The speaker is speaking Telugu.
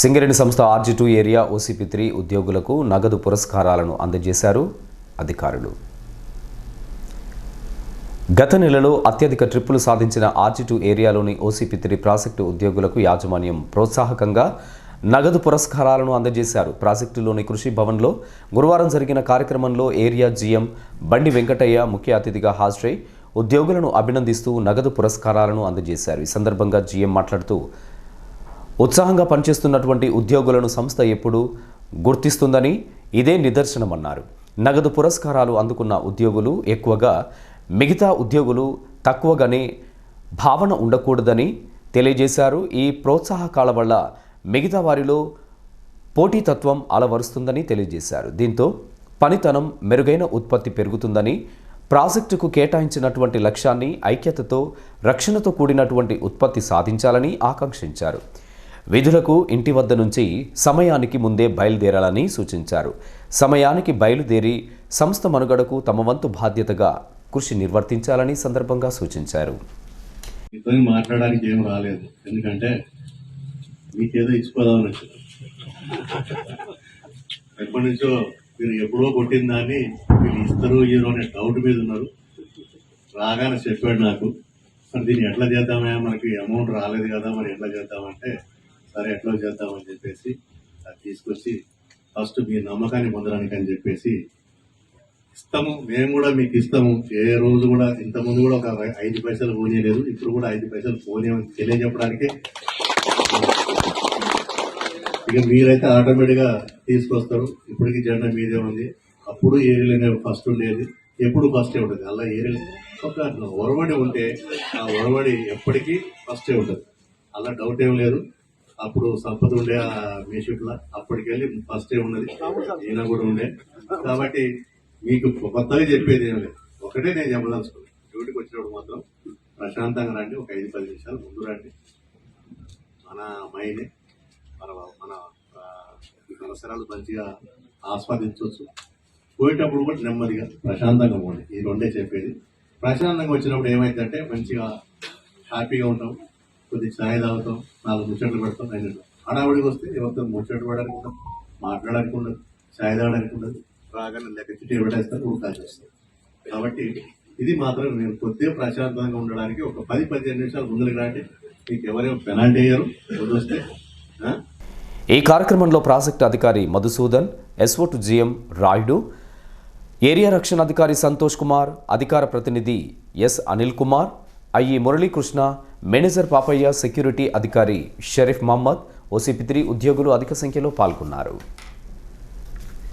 సింగరేణి సంస్థ RG two area OCP three ఉద్యోగులకు నగదు పురస్కారాలను అందజేశారు అధికారులు. గత నెలలో అత్యధిక ట్రిప్పులు సాధించిన ఆర్జీ టూ ఏరియాలోని ఓసీపీ త్రీ ప్రాజెక్టు ఉద్యోగులకు యాజమాన్యం ప్రోత్సాహకంగా నగదు పురస్కారాలను అందజేశారు. ప్రాజెక్టులోని కృషి భవన్లో గురువారం జరిగిన కార్యక్రమంలో ఏరియా జీఎం బండి వెంకటయ్య ముఖ్య అతిథిగా హాజరై ఉద్యోగులను అభినందిస్తూ నగదు పురస్కారాలను అందజేశారు. ఈ సందర్భంగా జీఎం మాట్లాడుతూ ఉత్సాహంగా పనిచేస్తున్నటువంటి ఉద్యోగులను సంస్థ ఎప్పుడు గుర్తిస్తుందని ఇదే నిదర్శనమన్నారు. నగదు పురస్కారాలు అందుకున్న ఉద్యోగులు ఎక్కువగా మిగతా ఉద్యోగులు తక్కువగానే భావన ఉండకూడదని తెలియజేశారు. ఈ ప్రోత్సాహకాల వల్ల మిగతా వారిలో పోటీతత్వం అలవరుస్తుందని తెలియజేశారు. దీంతో పనితనం మెరుగైన ఉత్పత్తి పెరుగుతుందని ప్రాజెక్టుకు కేటాయించినటువంటి లక్ష్యాన్ని ఐక్యతతో రక్షణతో కూడినటువంటి ఉత్పత్తి సాధించాలని ఆకాంక్షించారు. విధులకు ఇంటి వద్ద నుంచి సమయానికి ముందే బయలుదేరాలని సూచించారు. సమయానికి బయలుదేరి సంస్థ మనుగడకు తమ వంతు బాధ్యతగా కృషి నిర్వర్తించాలని సందర్భంగా సూచించారు. మీతో మాట్లాడడానికి ఏం రాలేదు. ఎందుకంటే మీకేదో ఇచ్చిపోదామని వచ్చింది ఎప్పటి నుంచో మీరు ఎప్పుడో కొట్టిన దాన్ని వీళ్ళు ఇస్తారు హీరో అనే డౌట్ మీద ఉన్నారు. రాగానే చెప్పాడు నాకు మరి దీన్ని ఎట్లా చేద్దామా మనకి అమౌంట్ రాలేదు కదా మరి ఎట్లా చేద్దామంటే సరే ఎట్లా చేద్దామని చెప్పేసి అది తీసుకొచ్చి ఫస్ట్ మీ నమ్మకాన్ని పొందడానికి అని చెప్పేసి ఇస్తాము. మేము కూడా మీకు ఇస్తాము. ఏ రోజు కూడా ఇంతకుముందు కూడా ఒక ఐదు పైసలు పోనీయలేదు ఇప్పుడు కూడా ఐదు పైసలు పోనీయమని తెలియజెప్పడానికి ఇక మీరైతే ఆటోమేటిక్గా తీసుకొస్తారు. ఇప్పటికి జెండా మీదే ఉంది. అప్పుడు ఏరియాలో ఫస్ట్ ఉండేది. ఎప్పుడు ఫస్టే ఉంటుంది అలా ఏరియా ఒక ఒరవడి ఉంటే ఆ ఒరవడి ఎప్పటికీ ఫస్టే ఉంటుంది. అలా డౌట్ ఏం లేదు. అప్పుడు సంపద ఉండే ఆ మేషుట్ల అప్పటికెళ్ళి ఫస్టే ఉన్నది. ఈయన కూడా ఉండే. కాబట్టి మీకు కొత్తగా చెప్పేది ఏం లేదు. ఒకటే నేను చెప్పదలుచుకున్నాను డ్యూటీకి వచ్చినప్పుడు మాత్రం ప్రశాంతంగా రండి ఒక ఐదు పది నిమిషాలు ముందు రండి. మన మైండ్ మన మన ఆ, అవసరాలు మంచిగా ఆస్వాదించవచ్చు. పోయేటప్పుడు కూడా నెమ్మదిగా ప్రశాంతంగా పోండి. ఈ రెండే చెప్పేది. ప్రశాంతంగా వచ్చినప్పుడు ఏమైందంటే మంచిగా హ్యాపీగా ఉంటాం కొద్దిగా ఛాయ్ తాగుతాం నాలుగు ముచ్చట్లు పెడతాం ఆయన హడావుడికి వస్తే ఎవరితో ముచ్చట్లు పడడానికి ఉండదు మాట్లాడడానికి ఉండదు ఛాయ్ తాగడానికి ఉండదు. రాగానే లెక్క చిట్టి పెట్టేస్తారు ఉడకాల్సి వస్తుంది కాబట్టి ఇది మాత్రం నేను కొద్దిగా ప్రశాంతంగా ఉండడానికి ఒక పది పదిహేను నిమిషాలు ముందుకు రాండి. మీకు ఎవరేమో పెనాల్టీ అయ్యారు వస్తే ఈ కార్యక్రమంలో ప్రాజెక్టు అధికారి Madhusudan SO to GM Rayudu area రక్షణ అధికారి సంతోష్ కుమార్ అధికార ప్రతినిధి S Anil Kumar IE Muralikrishna manager Papaiah security అధికారి షరీఫ్ మహమ్మద్ ఓసీపీ త్రీ ఉద్యోగులు అధిక సంఖ్యలో పాల్గొన్నారు.